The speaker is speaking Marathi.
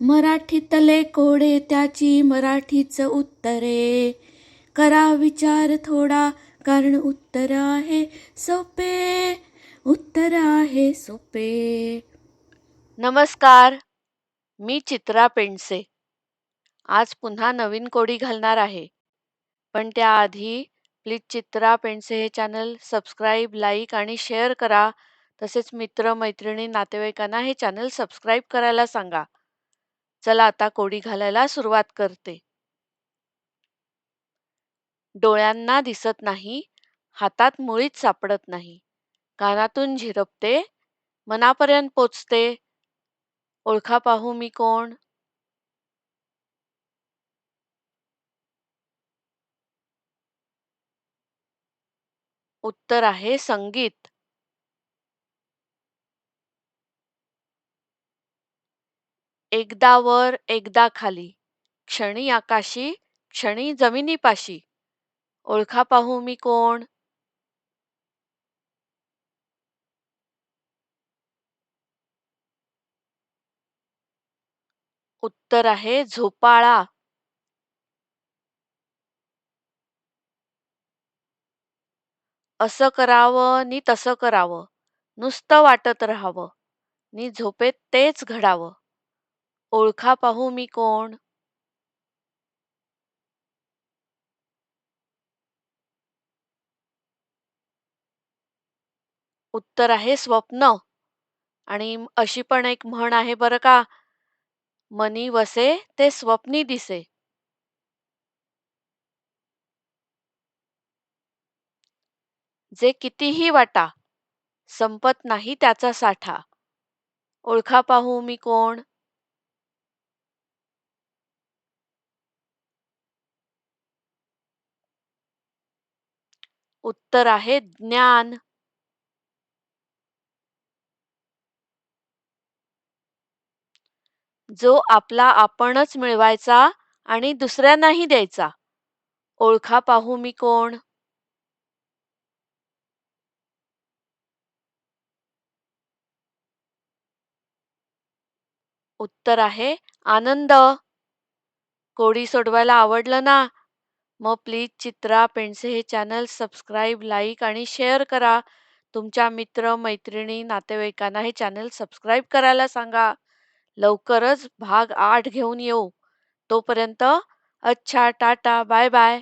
मराठीतले कोडे त्याची मराठीच उत्तरे. करा विचार थोडा कारण उत्तर आहे सोपे. उत्तर आहे सोपे. नमस्कार मी चित्रा पेंडसे. आज पुन्हा नवीन कोडी घालणार आहे. पण त्याआधी प्लीज चित्रा पेंडसे हे चॅनल सबस्क्राईब लाईक आणि शेअर करा. तसेच मित्र मैत्रिणी नातेवाईकांना हे चॅनल सबस्क्राईब करायला सांगा. चला आता कोडी घालायला सुरुवात करते. डोळ्यांना दिसत नाही हातात मुळीच सापडत नाही. कानातून झिरपते मनापर्यंत पोचते. ओळखा पाहू मी कोण? उत्तर आहे संगीत. एकदा वर एकदा खाली. क्षणी आकाशी क्षणी जमिनीपाशी. ओळखा पाहू मी कोण? उत्तर आहे झोपाळा. असं करावं नि तसं करावं. नुसतं वाटत राहावं. नि झोपेत तेच घडावं. ओळखा पाहू मी कोण? उत्तर आहे स्वप्न. आणि अशी पण एक म्हण आहे बरं का मनी वसे ते स्वप्नी दिसे. जे कितीही वाटा संपत नाही त्याचा साठा. ओळखा पाहू मी कोण? उत्तर आहे ज्ञान. जो आपला आपणच मिळवायचा आणि दुसऱ्यांनाही द्यायचा. ओळखा पाहू मी कोण? उत्तर आहे आनंद. कोडी सोडवायला आवडलं ना? मग प्लीज चित्रा पेंडसे हे चॅनल सबस्क्राईब लाईक आणि शेअर करा. तुमच्या मित्र मैत्रिणी नातेवाईकांना हे चॅनल सबस्क्राईब करायला सांगा. लवकरच भाग आठ घेऊन येऊ. तोपर्यंत अच्छा टाटा बाय बाय.